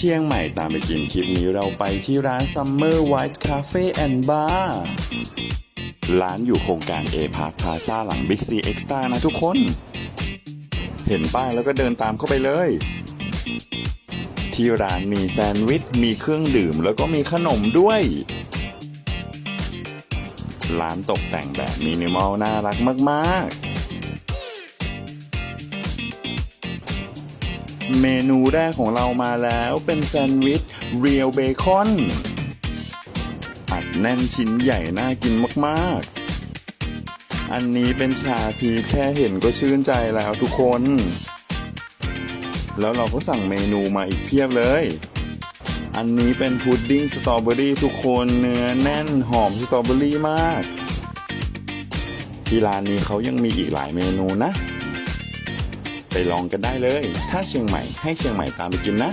เชียงใหม่ตามไปกินคลิปนี้เราไปที่ร้าน Summer White Cafe and Bar ร้านอยู่โครงการ A Park Plaza หลัง Big C Extra นะทุกคน เห็นป้ายแล้วก็เดินตามเข้าไปเลย ที่ร้านมีแซนด์วิช มีเครื่องดื่มแล้วก็มีขนมด้วย ร้านตกแต่งแบบมินิมอลน่ารักมาก ๆ เมนูแรกของเรามาแล้วเป็นแซนด์วิชเรียลเบคอนอัดแน่นชิ้นใหญ่น่ากินมากๆ อันนี้เป็นชาพีแค่เห็นก็ชื่นใจแล้วทุกคน แล้วเราก็สั่งเมนูมาอีกเพียบเลย อันนี้เป็นพุดดิ้งสตรอเบอรี่ทุกคนเนื้อแน่นหอมสตรอเบอรี่มาก ที่ร้านนี้เขายังมีอีกหลายเมนูนะ ลองกันได้เลย ถ้าเชียงใหม่ให้เชียงใหม่ตามไปกินนะ